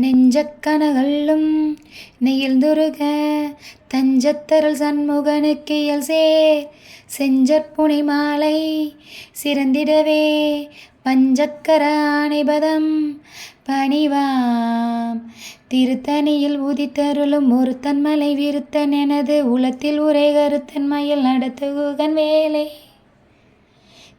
நெஞ்சக்கனகள்ளும் நெகிழ்ந்துருக. தஞ்சத்தருள் சண்முகனுக்கியல் சேர் செஞ்சற்புனை மாலை சிறந்திடவே. பஞ்சக்கர ஆணைபதம் பணிவாம். திருத்தணியில் உதித்தருளும் ஒருத்தன் மலை விருத்தன் எனது உளத்தில் உரை கருத்தன் மயில் நடத்துகுகன் வேலை.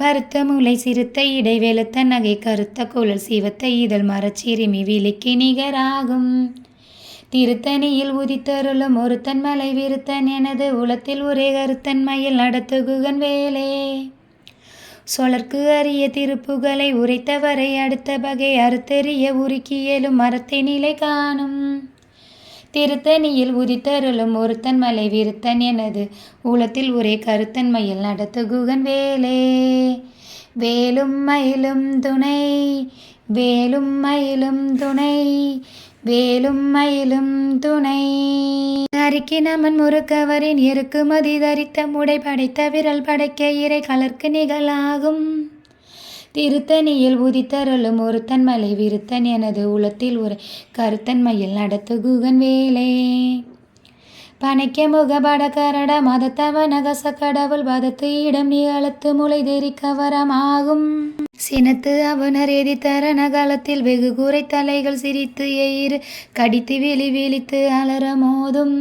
பருத்த முலை சிறுத்த இடை நகை கருத்த குழல் சிவத்த இதழ் மரச்சிறுமி விலைக்கு நிகராகும். திருத்தணியில் உதித்தருளும் ஒருத்தன் மலை விருத்தன் எனது உளத்தில் ஒரே கருத்தன் மயில் நடத்துகுகன் வேலே. சொலர்க்கு அரிய திருப்புகளை உரைத்தவரை அடுத்த வகை அறுத்தெறிய உருக்கியலும் மரத்தை நிலை காணும். திருத்தணியில் உதித்தருளும் ஒருத்தன் மலை விருத்தன் எனது உளத்தில் ஒரே கருத்தன் மயில் நடத்துகுகன் வேலே. வேலும் மயிலும் துணை வேலும் மயிலும் துணை வேலும் மயிலும் துணை. அரிக்கினமன் முறுக்கவரின் இருக்குமதி தரித்த முடை படைத்த விரல் படைக்க இறை கலர்க்கு நிகழாகும். திருத்தணியில் உதித்தருளும் ஒருத்தன் மலை விருத்தன் எனது உளத்தில் ஒரு கருத்தன்மையில் நடத்து குகன் வேலே. பனைக்க முகபட கரட மதத்தவனகச கடவுள் பதத்து இடம் நிகழத்து முளை தெரிக்க வரமாகும் சினத்து அவனர் எதித்தர நகலத்தில் வெகு கூரை தலைகள் சிரித்து எயிறு கடித்து வெளி விழித்து அலற மோதும்.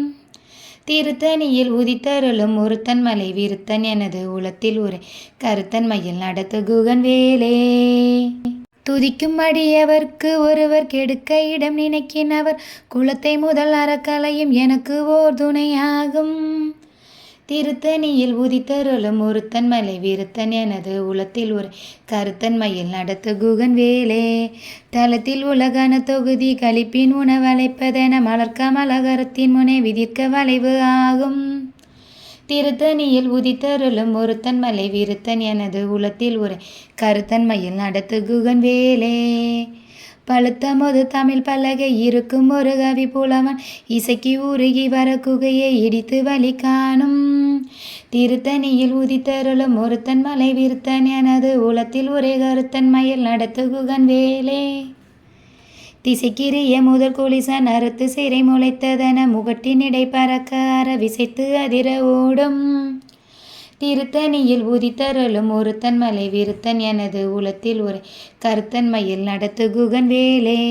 திருத்தணியில் உதித்தருளும் ஒருத்தன் மலை விருத்தன் எனது உளத்தில் ஒரு கருத்தன் மயில் நடத்துகுகன் வேலே. துதிக்கும் அடியவர்க்கு ஒருவர் கெடுக்க இடம் நினைக்கினவர். குலத்தை முதல் அறக்கலையும் எனக்கு ஓர் துணையாகும். திருத்தணியில் உதித்தருளும் ஒருத்தன் மலை விருத்தன் எனது உளத்தில் ஒரு கருத்தன் மயில் நடத்துகுகன் வேலே. தளத்தில் உலகான தொகுதி கழிப்பின் உணவழைப்பதென மலர்க்க மலகரத்தின் முனை விதிர்க்க வளைவு ஆகும். திருத்தணியில் உதித்தருளும் ஒருத்தன் மலை விருத்தன் எனது உளத்தில் ஒரு கருத்தன் மயில் நடத்துகுகன் வேலே. பழுத்த மோது தமிழ் பலகை இருக்கும் ஒரு கவி புலவன் இசைக்கு உருகி வர குகையை இடித்து வழி காணும். திருத்தணியில் உதித்தருளும் ஒருத்தன் மலை விருத்தன் எனது உளத்தில் ஒரே கருத்தன் மயில் நடத்துகுகன் வேலே. திசைக்கிரிய முதல் குளிசன் அறுத்து சிறை முளைத்ததென முகட்டினிடை பறக்க அற விசைத்து அதிர ஓடும். திருத்தணியில் உதித்தருளும் ஒருத்தன் மலை விருத்தன் எனது உளத்தில் ஒரு கருத்தன் மயில் நடத்துகுகன் வேலே.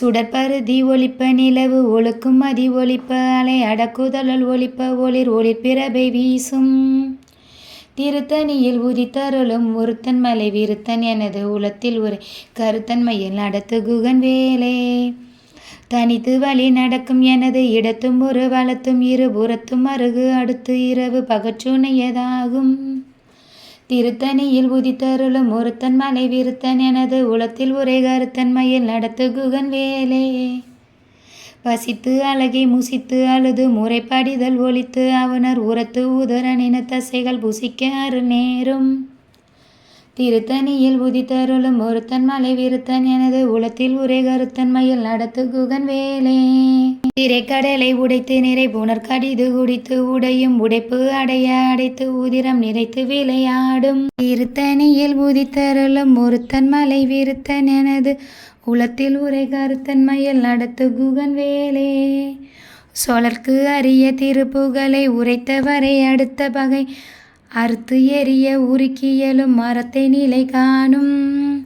சுடற்பருதி ஒளிப்ப நிலவு ஒழுக்கும் மதி ஒழிப்ப அலை அடக்குதழல் ஒளிப்ப ஒளிர் ஒளிர்பிறபை வீசும். திருத்தணியில் உதித்தருளும் ஒருத்தன் மலை விருத்தன் எனது உளத்தில் ஒரு கருத்தன்மையில் நடத்து குகன் வேலே. தனித்து வழி நடக்கும் எனது இடத்தும் ஒரு வளத்தும் இருபுறத்தும் அருகு அடுத்து இரவு பகச்சுனையதாகும் திருத்தணியில் உதித்தருளும் ஒருத்தன் மலை விருத்தன் எனது உளத்தில் உரை கருத்தன் மயில் நடத்துகுகன் வேலே. பசித்து அழகி முசித்து அழுது முறைப்படிதல் ஒழித்து அவனர் உரத்து உதரனின தசைகள் புசிக்க அரு நேரும். திருத்தணியில் உதித்தருளும் ஒருத்தன் மலை விருத்தன் எனது உளத்தில் உரை கருத்தன் மயில் நடத்து குகன் வேலே. திரைக்கடலை உடைத்து நிறை புனர் கடிது குடித்து உடையும் உடைப்பு அடைய அடைத்து உதிரம் நிறைத்து விளையாடும். திருத்தணியில் உதித்தருளும் ஒருத்தன் மலை விருத்தன் எனது உளத்தில் உரை கருத்தன் மயில் நடத்து குகன் வேலே. சோழர்க்கு அரிய திருப்புகளை உரைத்தவரை அடுத்த பகை அறுத்து எரிய உருக்கியலும் மரத்தை நிலை காணும்.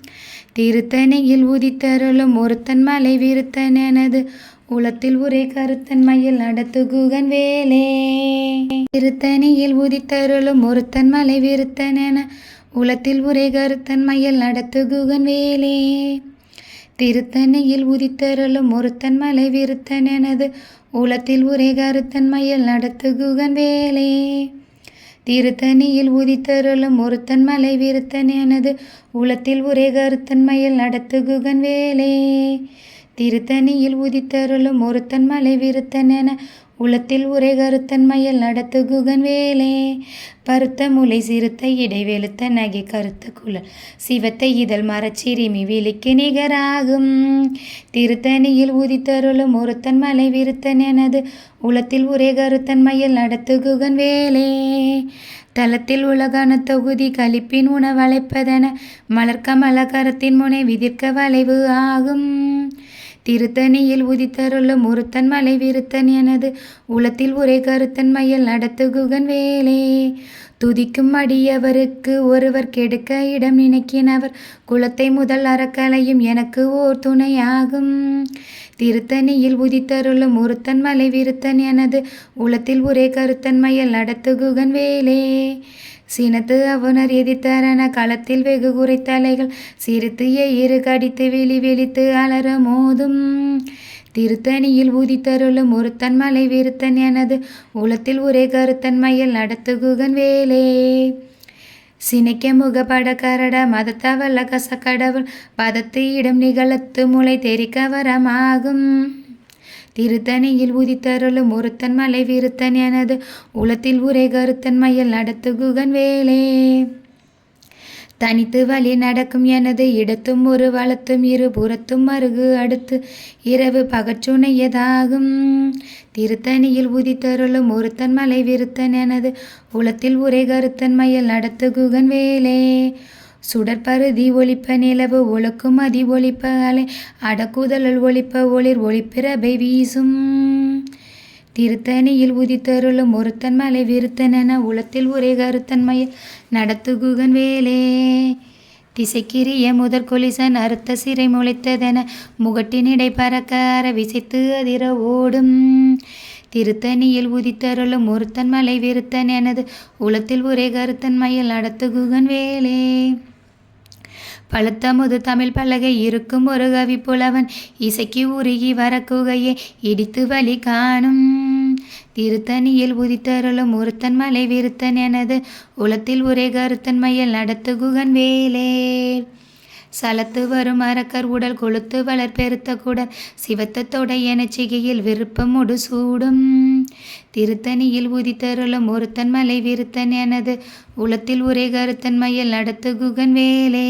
திருத்தனையில் உதித்தருளும் ஒருத்தன் மலை விருத்தன் எனது உளத்தில் உரை கருத்தன் மயில் நடத்து குகன் வேலே. திருத்தணியில் உதித்தருளும் ஒருத்தன் மலை விருத்தன் என உளத்தில் உரை கருத்தன் மயில் நடத்து குகன் வேலே. திருத்தணியில் உதித்தருளும் ஒருத்தன் மலை விருத்தன் எனது உளத்தில் உரை கருத்தன் மயில் நடத்து குகன் வேலே. திருத்தணியில் உதித்தருளும் ஒருத்தன் மலை விருத்தன் எனது உளத்தில் ஒரே கருத்தன்மையில் நடத்து குகன் வேலே. திருத்தணியில் உதித்தருளும் ஒருத்தன் மலை விருத்தன் என உளத்தில் உரை கருத்தன்மையில் நடத்து குகன் வேலே. பருத்த முலை சிறுத்த இடைவெளுத்த நகை கருத்த குழல் சிவத்தை இதழ் மரச்சிறுமி விழிக்கு நிகராகும். திருத்தணியில் உதித்தருளும் ஒருத்தன் மலை விருத்தன் எனது உளத்தில் உரை கருத்தன்மையில் நடத்து குகன் வேலே. தளத்தில் உலகான தொகுதி கழிப்பின் உணவழைப்பதென மலர்க்கமல கருத்தின் முனை விதிர்க்க வளைவு ஆகும். திருத்தணியில் உதித்தருளும் ஒருத்தன் மலை விருத்தன் எனது உளத்தில் உரை கருத்தன் மயில் நடத்துகுகன் வேலே. துதிக்கும் அடியவருக்கு ஒருவர் கெடுக்க இடம் நினைக்கினவர். குலத்தை முதல் அறக்கலையும் எனக்கு ஓர் துணையாகும். திருத்தணியில் உதித்தருளும் ஒருத்தன் மலை விருத்தன் எனது உளத்தில் உரை கருத்தன் மயில் நடத்துகுகன் வேலே. சினத்து அவுணர் எதித்தரன களத்தில் வெகு குறைத்தலைகள் சிரித்து எயிறு கடித்து வெளி வெளித்து அலற மோதும். திருத்தணியில் உதித்தருளும் ஒருத்தன் மலை விருத்தன் எனது உளத்தில் ஒரே கருத்தன் மயில் நடத்து குகன் வேலே. சினைக்க முகப்பட கரட மதத்தவல்ல கசக்கடவுள். பதத்து இடம் நிகழத்து முளை தெரிக்க வரமாகும். திருத்தணியில் உதித்தருளும் ஒருத்தன் மலை விருத்தன் எனது உளத்தில் உரை கருத்தன் மயில் நடத்து குகன் வேலே. தனித்து வழி நடக்கும் எனது இடத்தும் ஒரு வளத்தும் இரு புறத்தும் மருகு அடுத்து இரவு பகச்சுனையதாகும் திருத்தணியில் உதித்தருளும் ஒருத்தன் மலை விருத்தன் எனது உளத்தில் உரை கருத்தன் மயில் நடத்து குகன் வேலே. சுடற்பருதி ஒளிப்ப நிலவு ஒழுக்கும் அதி ஒளிப்ப அலை அடக்குதழல் ஒளிப்ப ஒளிர் ஒளிப்பிரபை வீசும். திருத்தணியில் உதித்தருளும் ஒருத்தன் மலை விருத்தனென உளத்தில் ஒரே கருத்தன்மையில் நடத்து குகன் வேலே. திசைக்கிரிய முதற் கொலிசன் அறுத்த சிறை முளைத்ததென முகட்டினிடை பறக்கார விசைத்து அதிர ஓடும். திருத்தணியில் உதித்தருளும் ஒருத்தன் மலை விருத்தன் எனது உளத்தில் ஒரே கருத்தன் மயில் நடத்து வேலே. பழுத்தமுது தமிழ் பலகை இருக்கும் ஒரு கவி புலவன் இசைக்கு உருகி வரக்குகையை இடித்து வழி காணும். திருத்தணியில் உதித்தருளும் ஒருத்தன் மலை விருத்தன் எனது உளத்தில் ஒரே கருத்தன் மயில் நடத்து குகன் வேலே. சலத்து வரும் அரக்கர் உடல் கொளுத்து வளர் பெருத்த குடல் சிவத்த தொடை என சிகையில் விருப்பம் முடு சூடும். திருத்தணியில் உதித்தருளும் ஒருத்தன் மலை விருத்தன் எனது உளத்தில் உரை கருத்தன் மயில் நடத்து குகன் வேலே.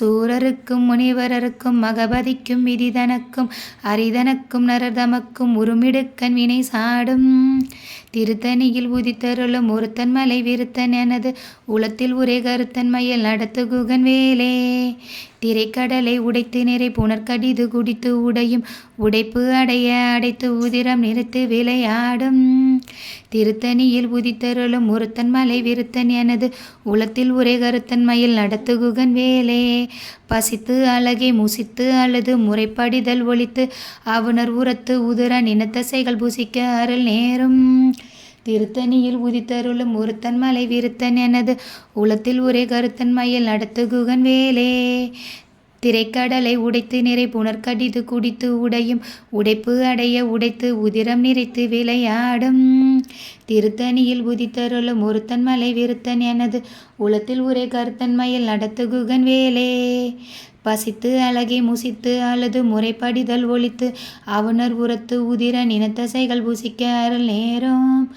சூரருக்கும் முனிவரருக்கும் மகபதிக்கும் விதிதனக்கும் அரிதனக்கும் நரதமக்கும் உருமிடுக்கன் வினை சாடும். திருத்தணியில் உதித்தருளும் ஒருத்தன் மலை விருத்தன் எனது உளத்தில் உரை கருத்தன் மயில் நடத்து குகன் வேலே. திரைக்கடலை உடைத்து நிறை புனர்கடிது குடித்து உடையும். உடைப்பு அடைய அடைத்து உதிரம் நிறுத்து விளையாடும். திருத்தணியில் உதித்தருளும் ஒருத்தன் மலை விருத்தன் எனது. உளத்தில் உரை கருத்தன் மயில் நடத்து குகன் வேலே. பசித்து அழகை முசித்து அழுது முறைப்படிதல் ஒழித்து. அவுணர் உரத்து உதிர நினத்தசைகள் புசிக்க அருள் நேரும். திருத்தணியில் உதித்தருளும் ஒருத்தன் மலை விருத்தன் எனது உளத்தில் ஒரே கருத்தன் மயில் நடத்து குகன் வேலே. திரைக்கடலை உடைத்து நிறை புனர்கடிது குடித்து உடையும் உடைப்பு அடைய உடைத்து உதிரம் நிறைத்து விளையாடும். திருத்தணியில் உதித்தருளும் ஒருத்தன் மலை விருத்தன் எனது உளத்தில் உரை கருத்தன் மயில் நடத்து குகன் வேலே. பசித்து அழகி முசித்து அல்லது முறைப்படிதல் ஒழித்து அவுணர் உரத்து உதிர நினத்தசைகள் புசிக்க அருள் நேரம்.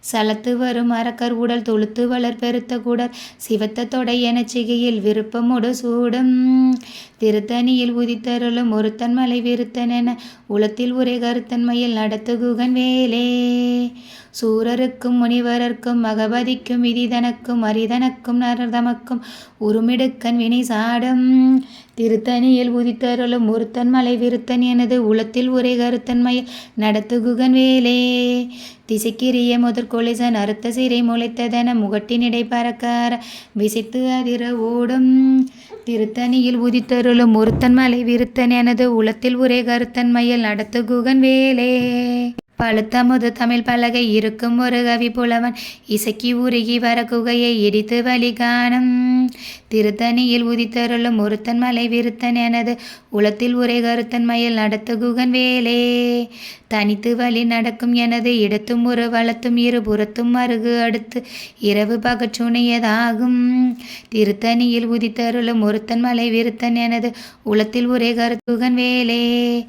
சலத்து வரும் அரக்கர் உடல் தொழுத்து வளர் பெருத்த குடர் சிவத்த தொடை என சிகையில் விருப்பமுடு சூடும். திருத்தணியில் உதித்தருளும் ஒருத்தன் மலை விருத்தன் என உளத்தில் உரை கருத்தன்மையில் நடத்து குகன் வேலே. சூரருக்கும் முனிவரர்க்கும் மகபதிக்கும் விதிதனக்கும் அரிதனக்கும் நரதமக்கும் உருமிடுக்கன் வினை சாடும். திருத்தணியில் உதித்தருளும் ஒருத்தன் மலை விருத்தன் எனது உளத்தில் உரை கருத்தன்மையில் நடத்து குகன் வேலே. திசைக்கிரிய முதற்கொலிசன் அறுத்த சிறை முளைத்ததென முகட்டினிடை பறக்கார விசித்து அதிர ஓடும் திருத்தணியில் உதித்தருளும் ஒருத்தன் மலை விருத்தன் எனது உளத்தில் ஒரே கருத்தன்மையில் நடத்து குகன் வேலே. பழுத்தமுது தமிழ் பலகை இருக்கும் ஒரு கவி புலவன். இசைக்கு உருகி வர குகையை இடித்து வழி காணும் திருத்தணியில் உதித்தருளும் ஒருத்தன் மலை விருத்தன் எனது. உளத்தில் உரை கருத்தன் மயில் நடத்து குகன் வேலே. தனித்து வழி நடக்கும் எனது. இடத்தும் ஒரு வளத்தும் இருபுறத்தும் அருகு அடுத்து. இரவு பகச்சுனையதாகும் திருத்தணியில் உதித்தருளும் ஒருத்தன் மலை விருத்தன் எனது. உளத்தில் ஒரே கருத்துகன் வேலே.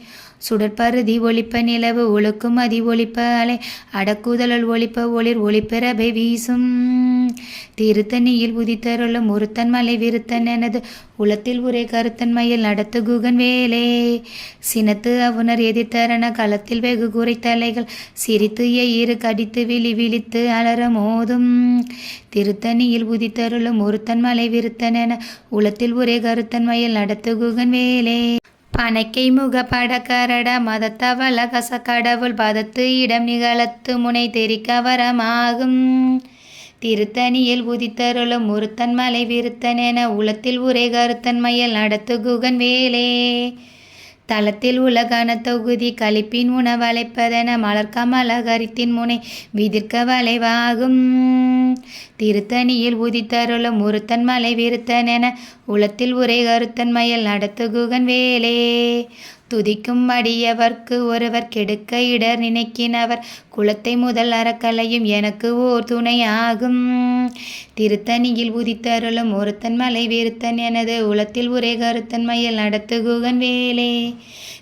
சுடற்பருதி ஒளிப்ப நிலவு ஒழுக்கும் அதி ஒளிப்ப அலை. அடக்குதலல் ஒளிப்ப ஒளிர் ஒளிப்பெறபை வீசும். திருத்தணியில் உதித்தருளும் ஒருத்தன் மலை விருத்தன் எனது. உளத்தில் உரை கருத்தன்மையில் நடத்து குகன் வேலே. சினத்து அவுணர் எதிர்த்தரண களத்தில் வெகு குறைத்தலைகள் சிரித்து எயிறு கடித்து விழி விழித்து அலற மோதும். திருத்தணியில் உதித்தருளும் ஒருத்தன் மலை விருத்தன் என. உளத்தில் ஒரே கருத்தன்மையில் நடத்து குகன் வேலே. பனைக்கை முக கரட மதத்தவள கச கடவுள் பதத்து இடம் நிகழத்து முனை தெரிக்க வரமாகும். திருத்தணியில் உதித்தருளும் ஒருத்தன் மலை விருத்தன் என உளத்தில் உரை கருத்தன்மையில் நடத்து குகன் வேலே. தளத்தில் உலகான தொகுதி கழிப்பின் உணவளைப்பதென மலர்கமல கரித்தின் முனை விதிர்க்க வளைவாகும். திருத்தணியில் உதித்தருளும் ஒருத்தன் மலை விருத்தன் என உளத்தில் உரை கருத்தன்மையில் மயல் குகன் வேலே. துதிக்கும் அடியவர்க்கு ஒருவர் கெடுக்க இடர் நினைக்கினவர். குலத்தை முதல் அறக்கலையும் எனக்கு ஓர் துணையாகும். திருத்தணியில் உதித்தருளும் ஒருத்தன் மலை வீருத்தன் எனது உளத்தில் ஒரே கருத்தன் மயில் நடத்துகுகன் வேலே.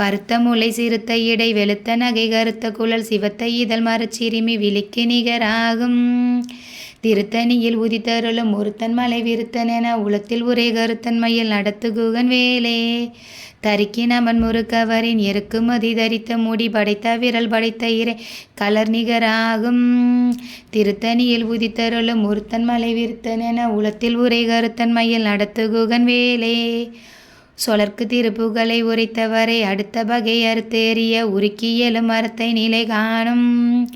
பருத்த முளை சிறுத்த இடை வெளுத்த நகை கருத்த குழல் சிவத்த இதழ் மரச்சிறுமி விழிக்கு நிகராகும். திருத்தணியில் உதித்தருளும் ஒருத்தன் மலை விருத்தன் என உளத்தில் உரை கருத்தன்மையில் நடத்து குகன் வேலே. தரிக்கி நமன் முறுக்கவரின் எருக்குமதி தரித்த முடி படைத்த விரல் படைத்த இறை கலர் நிகராகும். திருத்தணியில் உதித்தருளும் ஒருத்தன் மலை விருத்தன் என உளத்தில் உரை கருத்தன்மையில் நடத்து குகன் வேலே. சொலர்க்கு திருப்புகளை உரைத்தவரை அடுத்த பகை அறுத்தேறிய உருக்கியலும் மரத்தை நிலை காணும்.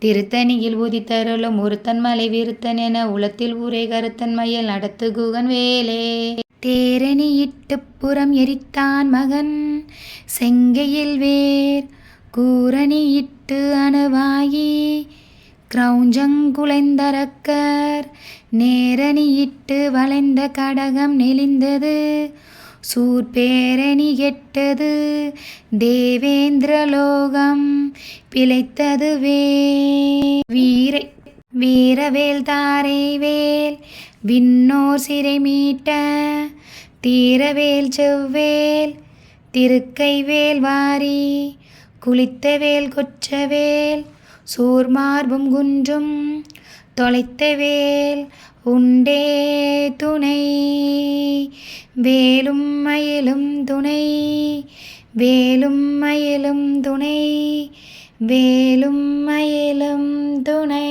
திருத்தணியில் உதித்தருளும் ஒருத்தன் மலை விருத்தன் என உளத்தில் உரை கருத்தன்மையில் நடத்து குகன் வேலே. தேரணி இட்டு புறம் எரித்தான் மகன் செங்கையில் வேர் கூரணி இட்டு அணுவாயி கிரௌஞ்சங்குலைந்தரக்கர் நேரணியிட்டு வளைந்த கடகம் நெளிந்தது சூர்பேரணி கெட்டது தேவேந்திரலோகம் பிழைத்ததுவே. வீரை வீரவேல் தாரை வேல் விண்ணோர் சிறை மீட்ட தீரவேல் செவ்வேல் திருக்கைவேல் வாரி குளித்தவேல் கொச்சவேல் சூர்மார்பும் குன்றும் தொலைத்தவேல் உண்டே துணை வேலும் மயிலும் துணை வேலும் மயிலும் துணை வேலும் மயிலும் துணை.